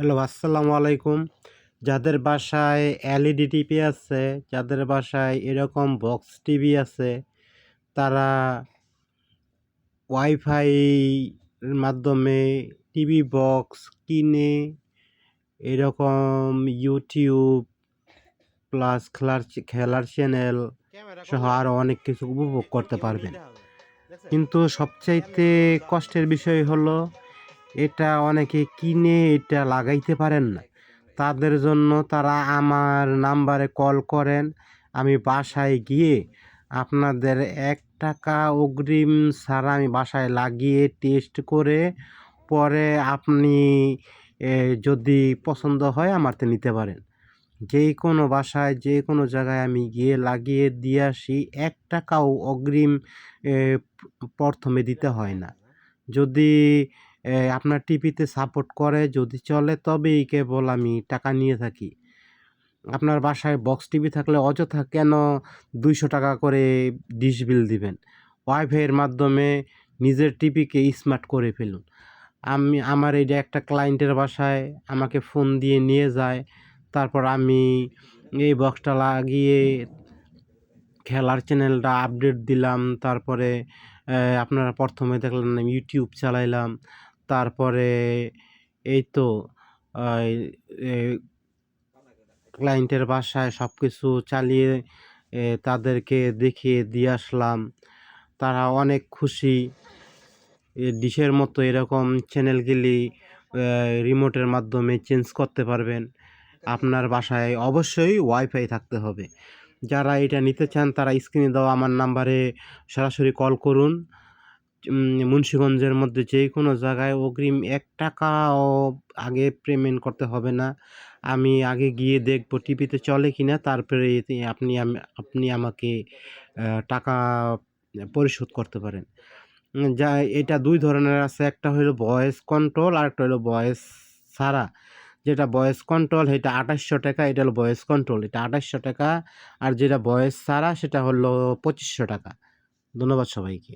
Hello আসসালামু আলাইকুম। যাদের বাসায় এলইডি টিভি আছে যাদের বাসায় এরকম বক্স টিভি আছে তারা ওয়াইফাই মাধ্যমে টিভি বক্স কিনে এরকম ইউটিউব প্লাস খেলার খেলার চ্যানেল সহ আরও অনেক কিছু উপভোগ করতে পারবেন। কিন্তু সবচাইতে কষ্টের বিষয় হলো এটা অনেকে কিনে এটা লাগাইতে পারেন না। তাদের জন্য তারা আমার নাম্বারে কল করেন, আমি বাসায় গিয়ে আপনাদের এক টাকা অগ্রিম ছাড়া আমি বাসায় লাগিয়ে টেস্ট করে পরে আপনি যদি পছন্দ হয় আমারতে নিতে পারেন। যে কোনো বাসায় যে কোনো জায়গায় আমি গিয়ে লাগিয়ে দিয়ে আসি, এক টাকাও অগ্রিম প্রথমে দিতে হয় না। যদি আপনার টিভিতে সাপোর্ট করে, যদি চলে তবেই কেবল আমি টাকা নিয়ে থাকি। আপনার বাসায় বক্স টিভি থাকলে অযথা কেন দুইশো টাকা করে ডিশ বিল দিবেন? ওয়াইফাইয়ের মাধ্যমে নিজের টিভিকে স্মার্ট করে ফেলুন। আমি, আমার এইটা একটা ক্লায়েন্টের বাসায় আমাকে ফোন দিয়ে নিয়ে যায়, তারপর আমি এই বক্সটা লাগিয়ে খেলার চ্যানেলটা আপডেট দিলাম, তারপরে আপনারা প্রথমে দেখলেন ইউটিউব চালাইলাম তারপরে এই তো ক্লায়েন্টের বাসায় সব কিছু চালিয়ে তাদেরকে দেখিয়ে দিয়ে আসলাম। তারা অনেক খুশি। ডিশের মতো এরকম চ্যানেলগুলি রিমোটের মাধ্যমে চেঞ্জ করতে পারবেন। আপনার বাসায় অবশ্যই ওয়াইফাই থাকতে হবে। যারা এটা নিতে চান, তারা স্ক্রিনে দেওয়া আমার নাম্বারে সরাসরি কল করুন। মুন্সিগঞ্জের মধ্যে যে কোনো জায়গায় অগ্রিম এক টাকাও আগে পেমেন্ট করতে হবে না। আমি আগে গিয়ে দেখব টিভিতে চলে কি না তারপরে আপনি আপনি আমাকে টাকা পরিশোধ করতে পারেন। যা, এটা দুই ধরনের আছে। একটা হলো ভয়েস কন্ট্রোল আর একটা হলো ভয়েস ছাড়া। যেটা ভয়েস কন্ট্রোল এটা আঠাশশো টাকা, এটা হলো ভয়েস কন্ট্রোল এটা আঠাশশো টাকা আর যেটা ভয়েস ছাড়া, সেটা হলো পঁচিশশো টাকা। ধন্যবাদ সবাইকে।